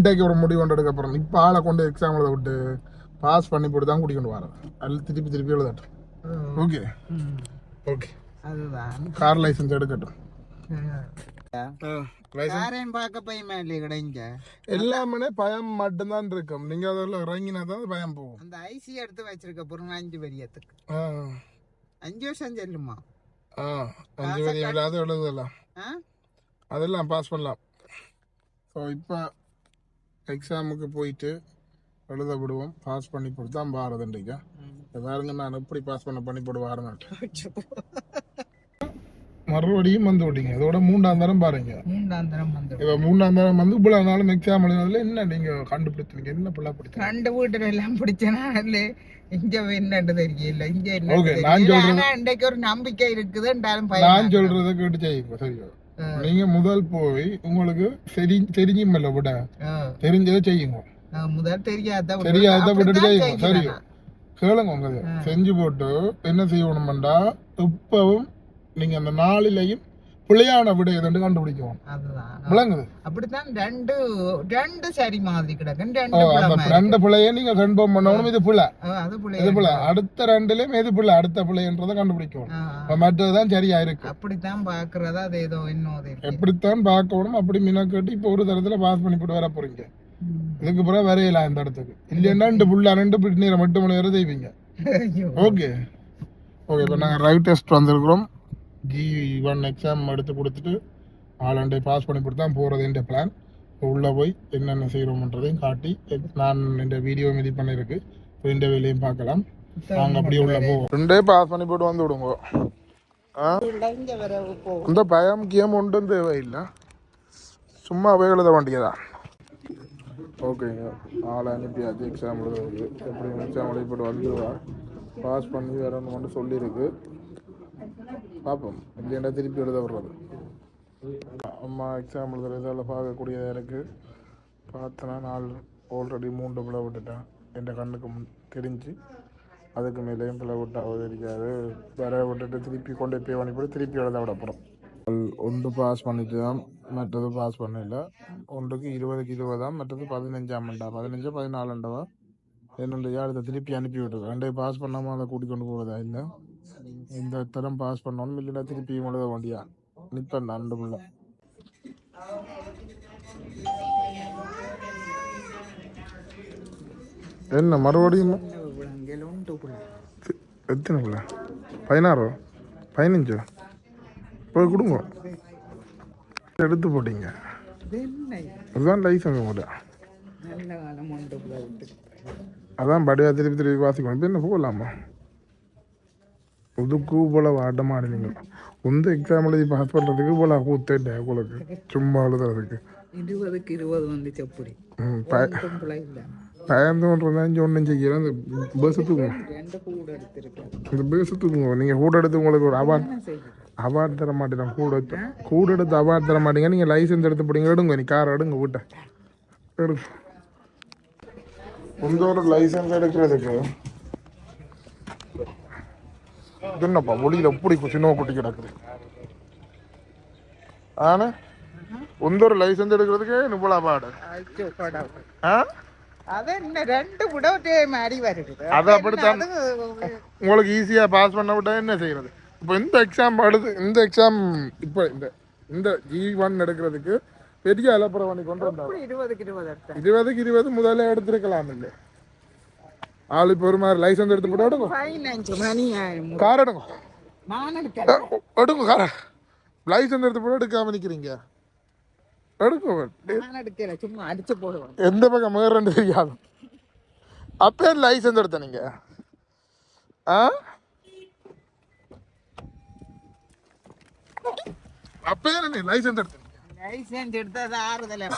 இன்றைக்கு ஒரு முடிவு கொண்டு எடுக்க போகிறோம் இப்போ ஆளை கொண்டு எக்ஸாம் எழுத விட்டு பாஸ் பண்ணி போட்டு தான் கூட்டிக் கொண்டு வரேன் அதில் திருப்பி திருப்பி எழுதட்டும். ஓகே ஓகே அதுதான். கார் லைசன்ஸ் எடுக்கட்டும். எல்லாமே பயம் மட்டும்தான் இருக்கும். நீங்க அதில் இறங்கினா தான் பயம் போகும். அந்த ஐசி எடுத்து வச்சிருக்க பொருள் அஞ்சு வரியத்துக்கு. ஆ. அஞ்சு வருஷம் செல்லுமா? ஆ அஞ்சு எழுதலாம். ஆ? அதெல்லாம் பாஸ் பண்ணலாம். ஸோ இப்போ எக்ஸாமுக்கு போயிட்டு எழுத விடுவோம். பாஸ் பண்ணி போட்டு தான் பாரதுண்டிக்கா பாருங்க நான் எப்படி பாஸ் பண்ண பண்ணி போட்டு மறுபடியும் வந்து விட்டீங்க. இதோட மூன்றாம் தரம் பாருங்க. மூன்றாம் தரம் வந்து இப்போ மூணாம் தரம் வந்து இவ்வளோ நாளும் எக்ஸாம் எழுதுனதுல என்ன நீங்க கண்டுபிடிச்சீங்க என்ன பிள்ளை பிடிச்சீங்க? ரெண்டு வீட்டுல எல்லாம் பிடிச்சனா. இல்ல இங்க என்னன்னு தெரியல. இங்க என்ன Okay, நான் இன்றைக்கு ஒரு நம்பிக்கை இருக்குதுன்றாலும் நான் சொல்றதை கேட்டு செய்யுங்க. சரியா? நீங்க முதல் போய் உங்களுக்கு சரி தெரிஞ்சுமில்ல விட. தெரிஞ்சதை செய்யுங்க. முதல் தெரியாத விட்டு- தெரியாத விட்டுட்டு செய்யுங்க. சரியா கேளுங்க உங்க இதை. செஞ்சு போட்டு என்ன செய்யணும்டா இப்பவும் நீங்க அந்த நாளிலையும் பிள்ளையான விட எதுன்னு. அதுதான். விளங்குது. அப்படித்தான் ரெண்டு ரெண்டு சரி மாதிரி கிடக்கு ஓ, ரெண்டு. ரெண்டு பிள்ளைய நீங்க கன்ஃபார்ம் பண்ணணும். இது பிள்ளை. இது பிள்ளை. அடுத்த ரெண்டுலயும் எது பிள்ளை. அடுத்த பிள்ளைன்றதை இப்ப மற்றதுதான் சரியா இருக்கு. அப்படித்தான் பாக்குறதா அது ஏதோ இருக்கு. எப்படித்தான் பார்க்கணும்? அப்படி மினக்கட்டு இப்போ ஒரு தரத்துல பாஸ் பண்ணி போட்டு வர போறீங்க. இதுக்கு பிறகு வரையலாம் இந்த இடத்துக்கு. இல்லைன்னா ரெண்டு புள்ள ரெண்டு பிட்நீரை மட்டும் மணி வரை செய்வீங்க. ஓகே. ஓகே இப்போ நாங்கள் ரைட் டெஸ்ட் வந்திருக்கிறோம். ஜி ஒன் எக்ஸாம் எடுத்து கொடுத்துட்டு ஆளாண்டே பாஸ் பண்ணி கொடுத்து தான் போகிறது என்ற பிளான் உள்ளே போய் என்னென்ன செய்கிறோம்ன்றதையும் காட்டி நான் இந்த வீடியோ மீதி பண்ணியிருக்கு இப்போ இந்த வேலையும் பார்க்கலாம். நாங்கள் அப்படியே உள்ளே போவோம். ரெண்டே பாஸ் பண்ணி போட்டு வந்து விடுங்க. இந்த பயம் கேம் ஒன்றும் தேவையில்லை. சும்மாவே எழுத வேண்டியதா ஓகேங்க ஆளை அனுப்பியாச்சு எக்ஸாம் எழுதுறது. எப்படி எக்ஸாம் எழுதிப்பட்டு வந்துடுவா பாஸ் பண்ணி வரணும்னு சொல்லியிருக்கு. பார்ப்போம். இல்லைன்னா திருப்பி எழுத வர்றது அம்மா எக்ஸாம் எழுதுறதால பார்க்கக்கூடியதாக இருக்குது பார்த்தனா நாள் ஆல்ரெடி மூன்று பிள்ளை விட்டுட்டேன். என் கண்ணுக்கு முன் தெரிஞ்சு அதுக்கு மேலேயும் பிள்ளை விட்டாவது இருக்காது வேற விட்டுட்டு திருப்பி கொண்டு போய் பண்ணி திருப்பி எழுத விட போகிறோம் ஒன்று பாஸ் பண்ணிட்டு தான் மற்றது பாஸ் பண்ணல. ஒன்றுக்கு இருபதுக்கு இருபதாம் மற்றது பதினஞ்சாம் மண்டா பதினஞ்சு பதினாலுண்டவா என்னுடைய அடுத்த திருப்பி அனுப்பி விட்டுருக்கேன் ரெண்டையும் பாஸ் பண்ணாமல் அதை கூட்டிக் கொண்டு போகிறதா இல்லை? இந்த தரம் பாஸ் பண்ணணும். இல்லைன்னா திருப்பி எழுத வேண்டியா? நிற்பேன் ரெண்டு பிள்ளை என்ன மறுபடியும். எத்தனை பிள்ளை பதினாறோ? பதினஞ்சோ? போய் கொடுங்க. எடுத்து போட்டீங்க? அதுதான் லைசன்ஸ் கூட. அதான் படியா திருப்பி திருப்பி வாசிக்கணும். இப்போ என்ன போகலாமா? புதுக்கு போல ஆட்டமாடினீங்க உந்த எக்ஸாம் எழுதி பாஸ் பண்ணுறதுக்கு போல கூத்தேன் உங்களுக்கு சும்மா எழுதுறதுக்கு இருபதுக்கு இருபது வந்து செப்புடி ம், ப ஒன்றும் செய்யலாம் ரெண்டு கூட எடுத்திருக்கேன் இந்த பஸ் தூக்குங்க நீங்கள் கூட எடுத்து உங்களுக்கு ஒரு அவார்ட் அவார்ட் தர மாட்டேன் கூட எடுத்து கூட எடுத்து அவார்ட் தர மாட்டீங்க நீங்கள் லைசன்ஸ் எடுத்து போடுங்க எடுங்க நீ கார் எடுங்க வீட்டை எடுங்க உங்களோட லைசன்ஸ் எடுக்கிறதுக்கு என்னப்பா ஒளியில் எப்படி சின்ன குட்டி கிடக்குது? ஆனா? உந்தோட லைசன்ஸ் எடுக்கிறதுக்கு இவ்வளோ பாடு அது ஒரே அப்படித்தான். உங்களுக்கு ஈஸியாக பாஸ் பண்ண விட்டா என்ன செய்யறது? இப்போ இந்த எக்ஸாம் எழுது இந்த எக்ஸாம் இப்போ இந்த இந்த ஜி ஒன் எடுக்கிறதுக்கு பெரிய அலப்புறம் பண்ணி கொண்டு வந்தாங்க. இருபதுக்கு இருபது முதல்ல எடுத்திருக்கலாம் இல்லை ஆள் இப்போ ஒரு மாதிரி லைசன்ஸ் எடுத்து போட்டு ஆயிரம். கார் எடுங்க. எடுங்க கார லைசன்ஸ் எடுத்து போட்டு எடுக்காம நிற்கிறீங்க எடுக்கல சும்மா அடிச்சு போடுவேன். எந்த பக்கம்? மேறன்னு தெரியாது அப்பே லைசன்ஸ் எடுத்த நீங்க? ஆ? அப்பே நீ லைசன்ஸ் எடுத்த லைசன்ஸ் எடுத்தது ஆறுதல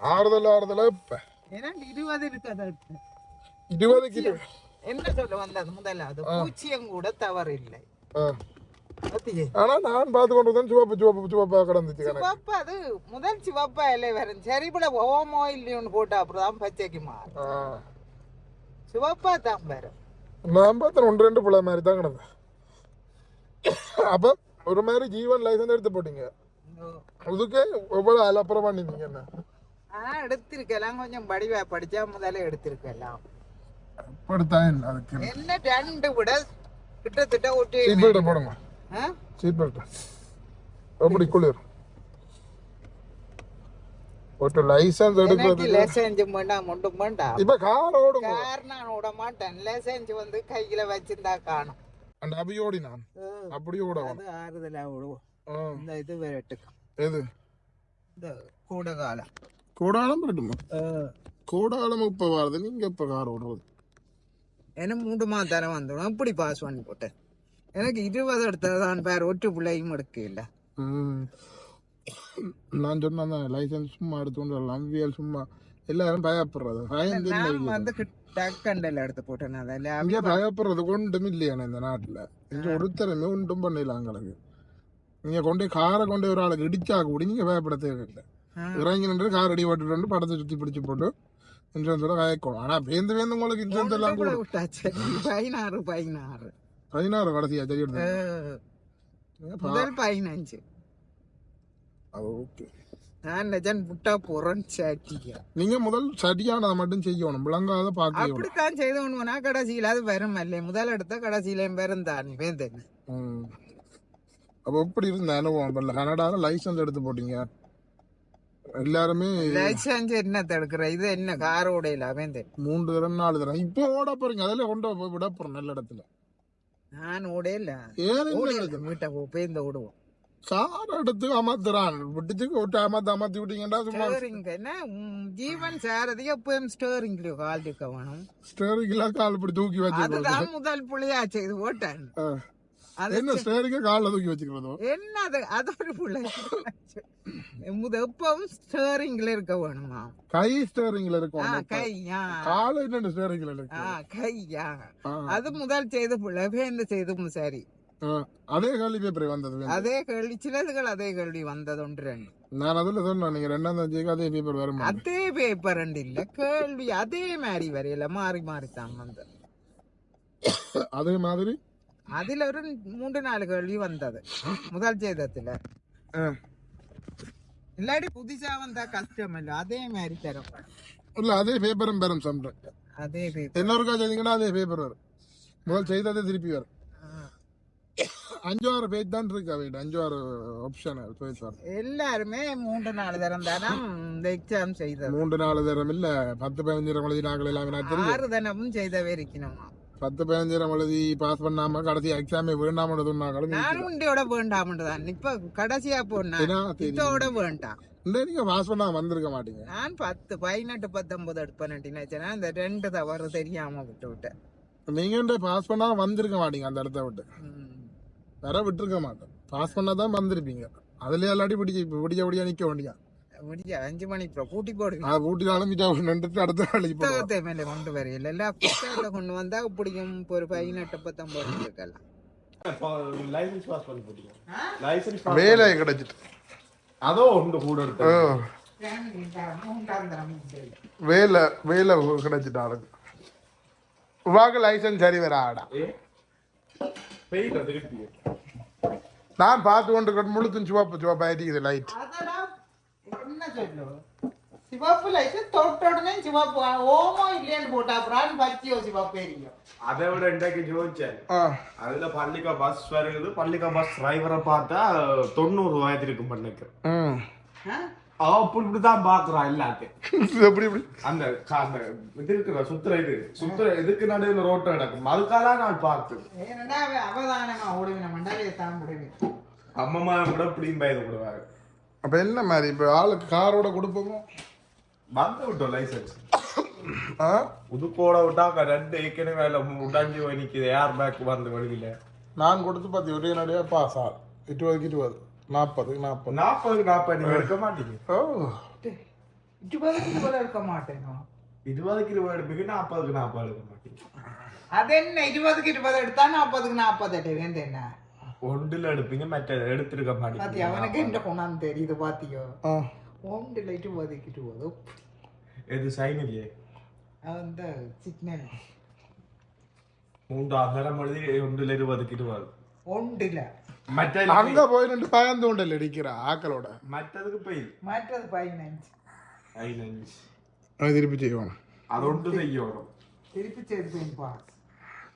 ஆறுதல் ஆறுதல் இப்ப. இருபது இருக்காது இருபது கிலோ என்ன சொல்ல வந்தது முதலாவது பூச்சியம் கூட தவறு இல்லை ஆ. பத்தியே ஆனா நான் பார்த்து கொண்டு வந்தேன் சிவப்பு சிவப்பு சிவப்பா கிடந்துச்சு சிவப்பா அது முதல் சிவப்பா இல்லை வரும் சரிபட ஓமோ இல்லையோன்னு போட்டா அப்புறம் தான் பச்சைக்கு மாறும் ஆ. சிவப்பா தான் வரும் நான் பார்த்தேன் ஒன்று ரெண்டு பிள்ளை மாதிரி தான் கிடந்தேன் அப்ப ஒரு மாதிரி ஜீவன் லைசன்ஸ் எடுத்து போட்டீங்க அதுக்கே எவ்வளவு அலப்புறம் பண்ணிருந்தீங்க என்ன ஆனா எடுத்திருக்கலாம் கொஞ்சம் படிவா படிச்சா முதல்ல எடுத்திருக்கலாம் படுத்தா என்ன அதுக்கு என்ன ரெண்டு விட? கிட்டத்தட்ட ஒட்டி சீட் பெல்ட்டை போடுங்க? சீட் பெல்ட் எப்படி குளிர்? ஒரு லைசன்ஸ் எடுக்கிறது லைசன்ஸ் வேண்டாம் ஒன்றும் வேண்டாம் இப்ப கார் ஓடுங்க. கார் நான் விட மாட்டேன். லைசன்ஸ் வந்து கையில வச்சிருந்தா காணும். அந்த அபியோடி நான். அப்படியே ஓடணும் அது ஆறுதலா விடுவோம். ஆ. இந்த இது விரட்டுக்கும் எது? இந்த கூட காலம் கோடாலம் வரட்டுமா கோடாலம் இப்ப வருது. நீங்க இப்ப கார் ஓடுறது. எனக்கு மூன்று மாதம் தரம் வந்துடும் அப்படி பாஸ் பண்ணி போட்டேன் எனக்கு இருபது எடுத்ததான் பேர் ஒற்று பிள்ளையும் எடுக்க இல்லை. நான் சொன்ன லைசன்ஸ் சும்மா எடுத்துக்கொண்டு வரலாம் வியல் சும்மா எல்லாரும் பயப்படுறது பயந்து டக்கண்டில் எடுத்து போட்டேன் அதில் இங்க பயப்படுறது கொண்டும் இல்லையானே இந்த நாட்டுல இங்க ஒருத்தருமே ஒன்றும் பண்ணலாம் எங்களுக்கு நீங்க கொண்டு காரை கொண்டு ஒரு ஆளுக்கு இடிச்சா கூட நீங்க பயப்பட தேவையில்லை இறங்கி நின்று கார் அடி போட்டு படத்தை சுத்தி பிடிச்சு போட்டு இன்சூரன்ஸோட காயக்கும் ஆனா வேந்து வேந்து உங்களுக்கு இன்சூரன்ஸ் எல்லாம் கூட விட்டாச்சு. பதினாறு பதினாறு. பதினாறு கடைசியா சரி முதல் பதினஞ்சு. ஓகே. நான் நிஜன் விட்டா போறேன்னு சாட்டிக்க நீங்க முதல் சரியானதை மட்டும் செய்யணும். விளங்காத பார்க்க அப்படித்தான் செய்தோணுனா கடைசியில அது வரும் அல்ல. முதல் எடுத்த கடைசியில வரும் தான் வேந்தன். ம். அப்ப எப்படி இருந்த அனுபவம்? இப்ப கனடால லைசன்ஸ் எடுத்து போட்டீங்க. எல்லாருமே லைசன்ஸ் என்ன தடுக்கிற இது என்ன? காரோட இல்ல வேந்தன் மூன்று தரம் நாலு தரம். இப்போ ஓட போறீங்க. அதுல கொண்டு போய் விட போறோம் நல்ல இடத்துல. நான் ஓட இல்ல ஏன் இந்த? வீட்டை ஓடுவோம். கார் எடுத்து அமர்த்துறான். விட்டுச்சுக்கு விட்டு அமர்த்து அமர்த்தி விட்டீங்கன்னா சும்மா என்ன? ஜீவன் சாரதி எப்பவும் ஸ்டேரிங்ல கால் இருக்க வேணும். ஸ்டேரிங்ல கால் இப்படி தூக்கி அதுதான் முதல் புள்ளையா செய்து ஓட்டான். என்ன ஸ்டேரிங்க காலில் தூக்கி வச்சுக்கிறதோ? என்னது? அது ஒரு புள்ளை. முத எப்பவும் ஸ்டேரிங்ல இருக்க வேணுமா? கை ஸ்டேரிங்ல இருக்கும் கையா கால என்ன ஸ்டேரிங்ல இருக்கு? கையா. அது முதல் செய்த புள்ள பேருந்து செய்தும் சரி. அதே கேள்வி பேப்பர் வந்தது. அதே கேள்வி சிலதுகள் அதே கேள்வி வந்தது ஒன்று ரெண்டு நான் அதுல சொன்னேன் நீங்க ரெண்டாம் தேதிக்கு அதே பேப்பர் வரும் அதே பேப்பர் ரெண்டு இல்ல கேள்வி அதே மாதிரி வரையில மாறி மாறி தான் வந்தது. அதே மாதிரி? அதுல ஒரு மூன்று நாலு கேள்வி வந்தது முதல் சேதத்துல ஆ. இல்லாட்டி புதுசா வந்தா கஷ்டம் இல்ல அதே மாதிரி தரும் இல்ல அதே பேப்பரும் பெறும் சம்டைம் அதே பேப்பர் இன்னொருக்கா செய்தீங்கன்னா அதே பேப்பர் வரும் முதல் செய்ததே திருப்பி வரும் அஞ்சு ஆறு பேஜ் தான் இருக்கு அவைகிட்ட அஞ்சு ஆறு ஆப்ஷன் பேஜ் வரும் எல்லாருமே மூன்று நாலு தரம் தானே இந்த எக்ஸாம் செய்தது மூன்று நாலு தரம் இல்ல பத்து பதினஞ்சு தரம் எழுதி நாங்கள் எல்லாமே ஆறு தினமும் செய்தவே இருக்கணுமா பத்து பதினஞ்சு தரம் எழுதி பாஸ் பண்ணாம கடைசி எக்ஸாமே வேண்டாம சொன்னாங்களும் நான் உண்டியோட வேண்டாம் தான் இப்ப கடைசியா போனா. இதோட வேண்டாம் இந்த நீங்க பாஸ் பண்ணாம வந்திருக்க மாட்டீங்க நான் பத்து பதினெட்டு பத்தொன்பது எடுப்பேன் இந்த ரெண்டு தவறு தெரியாம விட்டு விட்டேன் நீங்க பாஸ் பண்ணாம வந்திருக்க மாட்டீங்க அந்த இடத்த விட்டு. வர விட்டுருக்க மாட்டேன் பாஸ் பண்ணாதான் வந்திருப்பீங்க அதுல எல்லாட்டி பிடிச்சி பிடிச்ச பிடிச்சா நிக்க வேண்டியா முடிஞ்ச அஞ்சு மணி இப்போ கூட்டி போடுவீங்க அது ஊட்டினாலும் மிச்சா நின்றுட்டு அடுத்த வேலைக்கு புத்தகத்தை மேல கொண்டு வரையில. இல்ல கொண்டு வந்தா பிடிக்கும். இப்போ ஒரு பதினெட்டு பத்தொன்பது இருக்கலாம். லைசன்ஸ் பாஸ் பண்ணி போட்டீங்க லைசன்ஸ் வேலை கிடைச்சிட்டு. அதோ ஒன்று கூட வேலை வேலை கிடைச்சிட்டு ஆளுக்கு உவாக்கு லைசன்ஸ் சரி வர ஆடா ஏ பெயிண்ட் திருப்பி நான் பார்த்து கொண்டு முழுத்தும் சிவப்பு சிவப்பு ஆயிட்டு லைட் சிவப்பு லைட்டு தொட்ட உடனே சிவப்பு ஓமோ இல்லைன்னு போட்டா அப்புறம் பச்சியோ சிவப்பு எரியும் அதை விட இன்றைக்கு ஜோதிச்சேன் ஆ. அதுல பள்ளிக்கா பஸ் வருது. பள்ளிக்கா பஸ் டிரைவரை பார்த்தா தொண்ணூறு வயது இருக்கும் பண்ணிக்கு ம். அவ அப்படி இப்படிதான் பாக்குறான் எல்லாத்தையும். எப்படி எப்படி? அந்த கா- அந்த இது இருக்குற சுத்துற இது. சுத்துற இதுக்கு நடுவில் ரோட்டை நடக்கும் அதுக்காக நான் பார்த்தேன் ஏன்னா அவதானமா ஓடுவேன் மண்டலையை தான் முடிவேன் அம்மம்மா கூட இப்படியும் பயந்து விடுவாரு. அப்ப என்ன மாதிரி? இப்ப ஆளுக்கு காரோட கொடுப்போமோ? வந்து விட்டோம் லைசன்ஸ் ஆ புதுக்கோட விட்டா ரெண்டு ஏற்கனவே உடஞ்சி போய் நிக்குது ஏர் பேக் வந்து வெளியில நான் கொடுத்து பார்த்து ஒரே நடையா பாஸ் ஆள் இருபதுக்கு இருபது நாற்பதுக்கு நாற்பது நாற்பதுக்கு நாற்பது நீங்க எடுக்க மாட்டீங்க ஓ இருபதுக்கு இருபது எடுக்க மாட்டேனோ இருபதுக்கு இருபது எடுப்பீங்க நாற்பதுக்கு நாற்பது எடுக்க மாட்டீங்க அது என்ன இருபதுக்கு இருபது எடுத்தா நாற்பதுக்கு நாற்பது எடுவேன் என்ன ஒன்றுல எடுப்பீங்க மற்ற எடுத்திருக்க மாட்டீங்க அவனுக்கு என்ன கொண்டாந்து தெரியுது பாத்தியோ ஆ ஒன்றுல இருபதுக்கு இருபது எது சைன் இல்லையே அந்த சிக்னல் மூன்று அகரம் எழுதி ஒன்றுல இருபதுக்கு இருபது ஒன்றுல மற்ற அங்க போய் ரெண்டு பயந்து உண்டல் அடிக்கிற ஆக்களோட மற்றதுக்கு போய் மற்றது பதினஞ்சு അതിനഞ്ച് அது திருப்பி செய்வோம் അതുകൊണ്ട് ചെയ്യണം திருப்பி சேர்ப்பேன் பாஸ்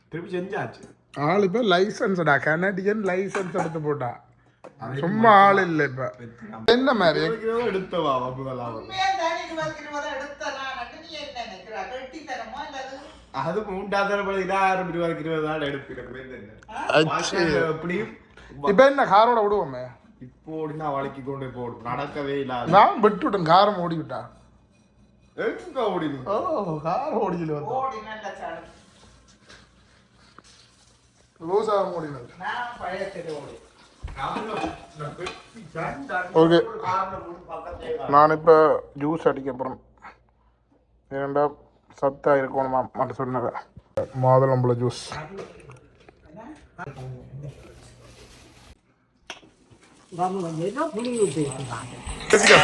திருப்பி செஞ்சாச்சு ஆள் இப்போ லைசன்ஸ்டா கனடியன் லைசன்ஸ் எடுத்து போட்டா சும்மா ஆள் இல்ல இப்ப. என்ன மாதிரி? எடுத்தவா அது மூன்றாம் தடவை ஆயிரம் ரூபாய்க்கு இருபது நாள் எடுப்பிடும் எப்படியும் இப்ப என்ன காரோட விடுவோமே இப்போ ஓடினா வளைக்கு கொண்டு போடும் நடக்கவே இல்லாத நான் விட்டு விட்டேன் காரம் ஓடி விட்டா. எங்க ஓடி ஓ ഓക്കെ. നാണിപ്പോ ജ്യൂസ് അടിക്കപ്പുറം. വേണ്ട സത്തായിരിക്കണം മനസ്സിലുന്നത് മാതളമ്പള juice. Vamos, no, no, no, no, no, no,